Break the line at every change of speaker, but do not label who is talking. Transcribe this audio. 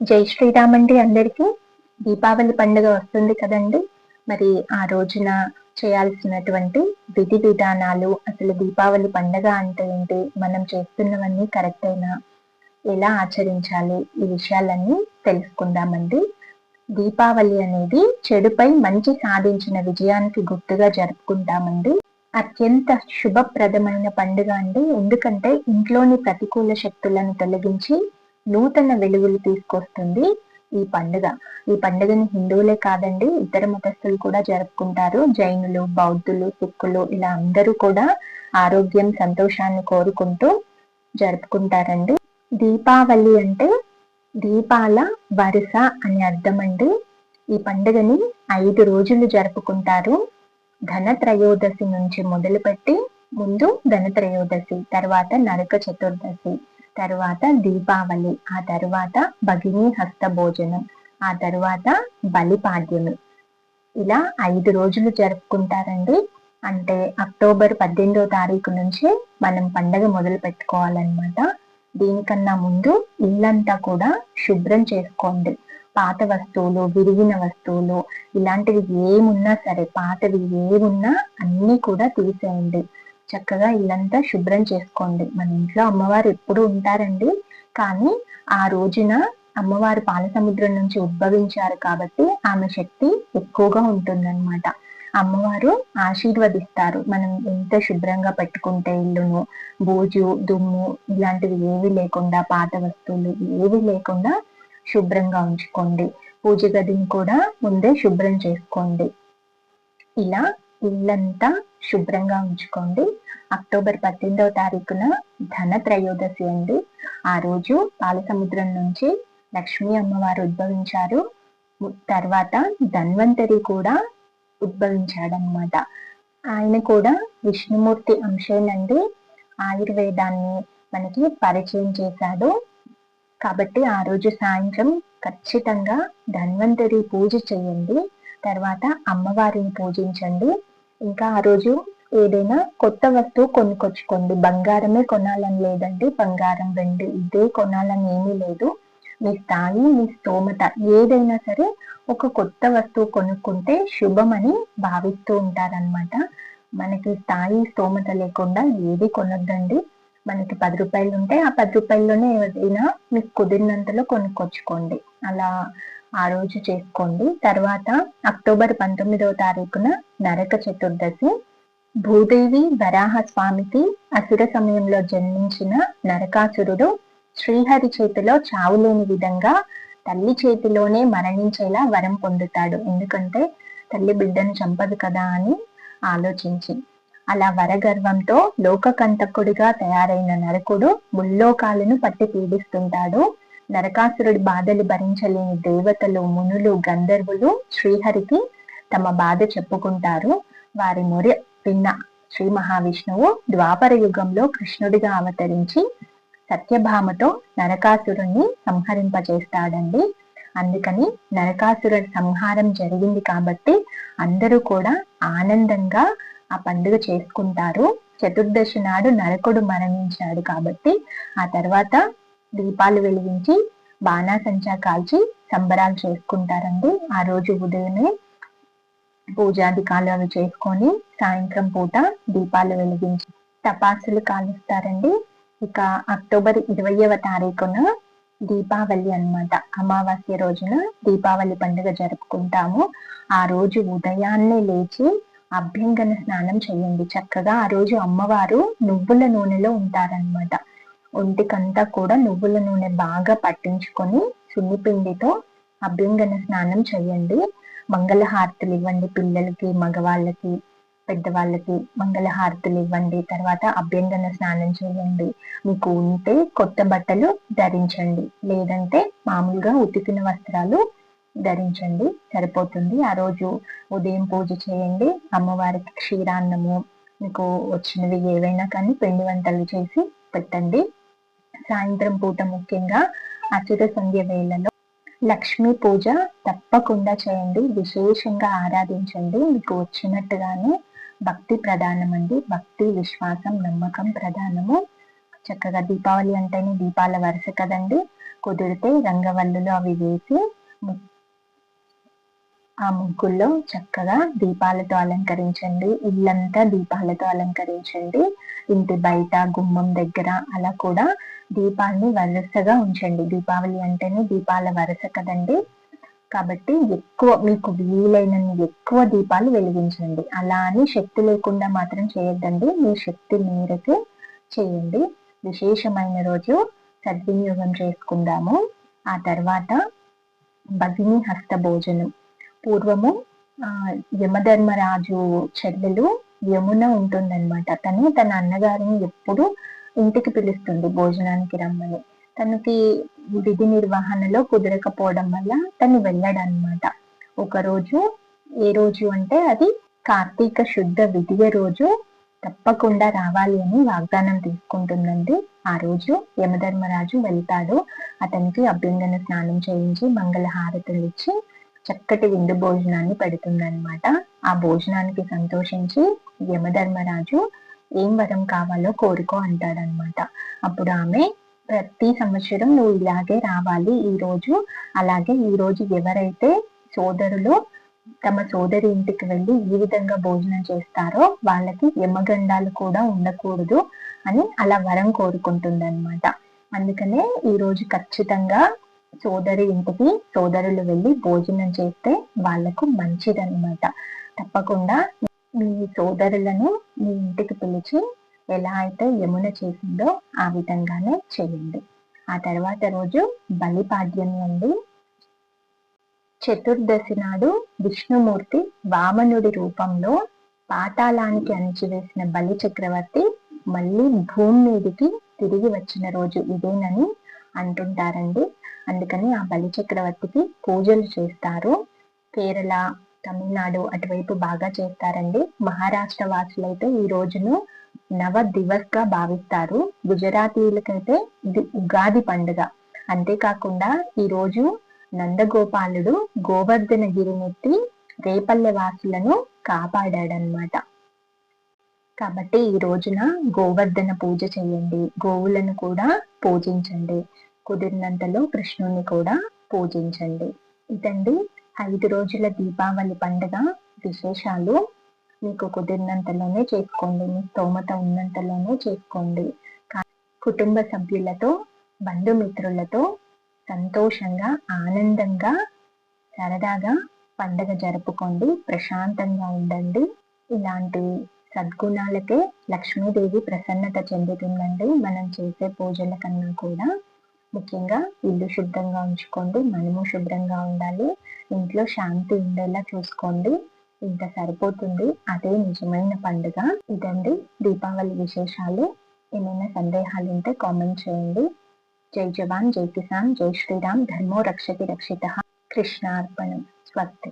జై శ్రీరామ్ అండి అందరికీ. దీపావళి పండుగ వస్తుంది కదండి. మరి ఆ రోజున చేయాల్సినటువంటి విధి విధానాలు అసలు దీపావళి పండుగ అంటే ఏంటి మనం చేస్తున్నవన్నీ కరెక్ట్ అయినా ఎలా ఆచరించాలి? ఈ విషయాలన్నీ తెలుసుకుందామండి. దీపావళి అనేది చెడుపై మంచి సాధించిన విజయానికి గుర్తుగా జరుపుకుంటామండి. అత్యంత శుభప్రదమైన పండుగ అండి. ఎందుకంటే ఇంట్లోని ప్రతికూల శక్తులను తొలగించి నూతన వెలుగులు తీసుకొస్తుంది ఈ పండుగ. ఈ పండుగని హిందువులే కాదండి ఇతర మతస్థులు కూడా జరుపుకుంటారు. జైనులు బౌద్ధులు సిక్కులు ఇలా అందరూ కూడా ఆరోగ్యం సంతోషాన్ని కోరుకుంటూ జరుపుకుంటారండి. దీపావళి అంటే దీపాల వరుస అని అర్థం అండి. ఈ పండుగని ఐదు రోజులు జరుపుకుంటారు. ధనత్రయోదశి నుంచి మొదలుపెట్టి ముందు ధనత్రయోదశి తర్వాత నరక చతుర్దశి. తరువాత దీపావళి ఆ తరువాత భగిని హస్త భోజనం ఆ తరువాత బలిపాడ్యమి. ఇలా ఐదు రోజులు జరుపుకుంటారండి. అంటే అక్టోబర్ పద్దెనిమిదో తారీఖు నుంచి మనం పండగ మొదలు పెట్టుకోవాలన్నమాట. దీనికన్నా ముందు ఇల్లంతా కూడా శుభ్రం చేసుకోండి. పాత వస్తువులు విరిగిన వస్తువులు ఇలాంటివి ఏమున్నా సరే పాతవి ఏమున్నా అన్నీ కూడా తీసేయండి. చక్కగా ఇల్లంతా శుభ్రం చేసుకోండి. మన ఇంట్లో అమ్మవారు ఎప్పుడు ఉంటారండి. కానీ ఆ రోజున అమ్మవారు పాల సముద్రం నుంచి ఉద్భవించారు కాబట్టి ఆమె శక్తి ఎక్కువగా ఉంటుందన్నమాట. అమ్మవారు ఆశీర్వదిస్తారు. మనం ఎంత శుభ్రంగా పెట్టుకుంటే ఇల్లును బూజు దుమ్ము ఇలాంటివి ఏవి లేకుండా పాత వస్తువులు ఏవి లేకుండా శుభ్రంగా ఉంచుకోండి. పూజ గదిని కూడా ముందే శుభ్రం చేసుకోండి. ఇలా ఇల్లంతా శుభ్రంగా ఉంచుకోండి. అక్టోబర్ పద్దెనిమిదవ తారీఖున ధన త్రయోదశి అండి. ఆ రోజు పాలసముద్రం నుంచి లక్ష్మీ అమ్మవారు ఉద్భవించారు. తర్వాత ధన్వంతరి కూడా ఉద్భవించాడనమాట ఆయన కూడా విష్ణుమూర్తి అంశేనండి. ఆయుర్వేదాన్ని మనకి పరిచయం చేశాడు. కాబట్టి ఆ రోజు సాయంత్రం ఖచ్చితంగా ధన్వంతరి పూజ చేయండి. తర్వాత అమ్మవారిని పూజించండి. ఇంకా ఆ రోజు ఏదైనా కొత్త వస్తువు కొనుక్కొచ్చుకోండి. బంగారమే కొనాలని లేదండి. బంగారం వెండి ఇదే కొనాలని ఏమీ లేదు. మీ స్థాయి మీ స్తోమత ఏదైనా సరే ఒక కొత్త వస్తువు కొనుక్కుంటే శుభమని భావిస్తూ ఉంటారనమాట మనకి స్థాయి స్తోమత లేకుండా ఏది కొనొద్దండి. మనకి పది రూపాయలు ఉంటే ఆ పది రూపాయల్లోనే ఏదైనా మీకు కుదిరినంతలో కొనుక్కొచ్చుకోండి. అలా ఆ రోజు చేసుకోండి. తర్వాత అక్టోబర్ పంతొమ్మిదవ తారీఖున నరక చతుర్దశి భూదేవి వరాహ స్వామికి అసుర సమయంలో జన్మించిన నరకాసురుడు శ్రీహరి చేతిలో చావులేని విధంగా తల్లి చేతిలోనే మరణించేలా వరం పొందుతాడు. ఎందుకంటే తల్లి బిడ్డను చంపదు కదా అని ఆలోచించి. అలా వరగర్వంతో లోకకంటకుడిగా తయారైన నరకుడు ముల్లోకాలను పట్టి పీడిస్తుంటాడు. నరకాసురుడి బాధలు భరించలేని దేవతలు మునులు గంధర్వులు శ్రీహరికి తమ బాధ చెప్పుకుంటారు. వారి మొర విన్న శ్రీ మహావిష్ణువు ద్వాపర యుగంలో కృష్ణుడిగా అవతరించి సత్యభామతో నరకాసురుణ్ణి సంహరింపజేస్తాడండి అందుకని నరకాసురుడి సంహారం జరిగింది కాబట్టి అందరూ కూడా ఆనందంగా ఆ పండుగ చేసుకుంటారు. చతుర్దశి నాడు నరకుడు మరణించాడు కాబట్టి ఆ తర్వాత దీపాలు వెలిగించి బాణాసంచా కాల్చి సంబరాలు చేసుకుంటారండి. ఆ రోజు ఉదయమే పూజాధికాలు అవి చేసుకొని సాయంత్రం పూట దీపాలు వెలిగించి తపాసులు కాలుస్తారండి. ఇక అక్టోబర్ ఇరవయవ తారీఖున దీపావళి అనమాట అమావాస్య రోజున దీపావళి పండుగ జరుపుకుంటాము. ఆ రోజు ఉదయాన్నే లేచి అభ్యంగన స్నానం చేయండి. చక్కగా ఆ రోజు అమ్మవారు నువ్వుల నూనెలో ఉంటారనమాట ఒంటికంతా కూడా నువ్వుల నూనె బాగా పట్టించుకొని సున్నిపిండితో అభ్యంగన స్నానం చేయండి. మంగళహారతులు ఇవ్వండి పిల్లలకి మగవాళ్ళకి పెద్దవాళ్ళకి మంగళహారతులు ఇవ్వండి. తర్వాత అభ్యంగన స్నానం చేయండి. మీకు ఉంటే కొత్త బట్టలు ధరించండి. లేదంటే మామూలుగా ఉతికిన వస్త్రాలు ధరించండి. సరిపోతుంది. ఆ రోజు ఉదయం పూజ చేయండి. అమ్మవారికి క్షీరాన్నము మీకు వచ్చినవి ఏవైనా కానీ పిండి వంటలు చేసి పెట్టండి. సాయంత్రం పూట ముఖ్యంగా అచ్యుత సంధ్య వేళలో లక్ష్మీ పూజ తప్పకుండా చేయండి. విశేషంగా ఆరాధించండి. మీకు వచ్చినట్టుగానే భక్తి ప్రధానమండి భక్తి విశ్వాసం నమ్మకం ప్రధానము. చక్కగా దీపావళి అంటేనే దీపాల వరుస కదండి. కుదిరితే రంగవల్లులు అవి వేసి ఆ ముగ్గుల్లో చక్కగా దీపాలతో అలంకరించండి. ఇల్లంతా దీపాలతో అలంకరించండి. ఇంటి బయట గుమ్మం దగ్గర అలా కూడా దీపాన్ని వరుసగా ఉంచండి. దీపావళి అంటేనే దీపాల వరుస కదండి. కాబట్టి ఎక్కువ మీకు వీలైనన్ని ఎక్కువ దీపాలు వెలిగించండి. అలా అని శక్తి లేకుండా మాత్రం చేయొద్దండి. మీ శక్తి మేరకు చేయండి. విశేషమైన రోజు సద్వినియోగం చేసుకుందాము. ఆ తర్వాత భగిని హస్త భోజనం. పూర్వము యమధర్మరాజు చెల్లెలు యమున ఉంటుందన్నమాట. తను తన అన్నగారిని ఎప్పుడు ఇంటికి పిలుస్తుంది భోజనానికి రమ్మని. తనకి విధి నిర్వహణలో కుదరకపోవడం వల్ల తను వెళ్ళాడనమాట ఒకరోజు ఏ రోజు అంటే అది కార్తీక శుద్ధ విధియ రోజు తప్పకుండా రావాలి అని వాగ్దానం తీసుకుంటుందండి. ఆ రోజు యమధర్మరాజు వెళ్తాడు. అతనికి అభ్యంగన స్నానం చేయించి మంగళహారతులు ఇచ్చి చక్కటి విందు భోజనాన్ని పెడుతుందన్నమాట. ఆ భోజనానికి సంతోషించి యమధర్మరాజు ఏం వరం కావాలో కోరుకో అంటాడనమాట అప్పుడు ఆమె ప్రతి సంవత్సరం నువ్వు ఇలాగే రావాలి ఈ రోజు అలాగే ఈ రోజు ఎవరైతే సోదరులు తమ సోదరి ఇంటికి వెళ్ళి ఈ విధంగా భోజనం చేస్తారో వాళ్ళకి యమగండాలు కూడా ఉండకూడదు అని అలా వరం కోరుకుంటుంది అనమాట అందుకనే ఈ రోజు ఖచ్చితంగా సోదరి ఇంటికి సోదరులు వెళ్ళి భోజనం చేస్తే వాళ్ళకు మంచిదన్నమాట. తప్పకుండా మీ సోదరులను మీ ఇంటికి పిలిచి ఎలా అయితే యమున చేసిందో ఆ విధంగానే చేయండి. ఆ తర్వాత రోజు బలిపాడ్యమి అండి. చతుర్దశి నాడు విష్ణుమూర్తి వామనుడి రూపంలో పాతాళానికి అణిచివేసిన బలి చక్రవర్తి మళ్ళీ భూమి మీదికి తిరిగి వచ్చిన రోజు ఇదేనని అంటుంటారండి. అందుకని ఆ బలి చక్రవర్తికి పూజలు చేస్తారు. కేరళ తమిళనాడు అటువైపు బాగా చేస్తారండి. మహారాష్ట్ర వాసులైతే ఈ రోజును నవ దివస్గా భావిస్తారు. గుజరాతీయులకైతే ఇది ఉగాది పండుగ. అంతేకాకుండా ఈ రోజు నందగోపాలుడు గోవర్ధన గిరినెత్తి రేపల్లె వాసులను కాపాడాడనమాట కాబట్టి ఈ రోజున గోవర్ధన పూజ చేయండి. గోవులను కూడా పూజించండి. కుదిరినంతలో కృష్ణుని కూడా పూజించండి. ఇదండి ఐదు రోజుల దీపావళి పండుగ విశేషాలు. మీకు కుదిరినంతలోనే చేసుకోండి మీ స్తోమత ఉన్నంతలోనే చేసుకోండి కుటుంబ సభ్యులతో బంధుమిత్రులతో సంతోషంగా ఆనందంగా సరదాగా పండగ జరుపుకోండి. ప్రశాంతంగా ఉండండి. ఇలాంటి సద్గుణాలకే లక్ష్మీదేవి ప్రసన్నత చెందుతుందండి మనం చేసే పూజల కన్నా కూడా ముఖ్యంగా ఇల్లు శుభ్రంగా ఉంచుకోండి మనము శుభ్రంగా ఉండాలి ఇంట్లో శాంతి ఉండేలా చూసుకోండి ఇంత సరిపోతుంది అదే నిజమైన పండుగ. ఇదండి దీపావళి విశేషాలు. ఏమైనా సందేహాలు ఉంటే కామెంట్ చేయండి. జై జవాన్ జై కిసాన్ జై శ్రీరామ్ ధర్మో రక్షతి రక్షిత. కృష్ణార్పణం. స్వస్తి.